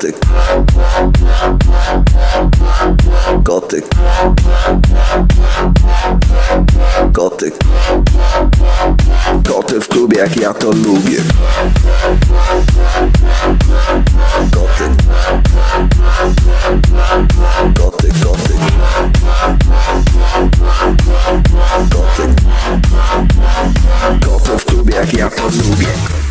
Koty Koty Koty Koty w klubie jak ja to lubię. Koty Koty, koty Koty Koty w klubie jak ja to lubię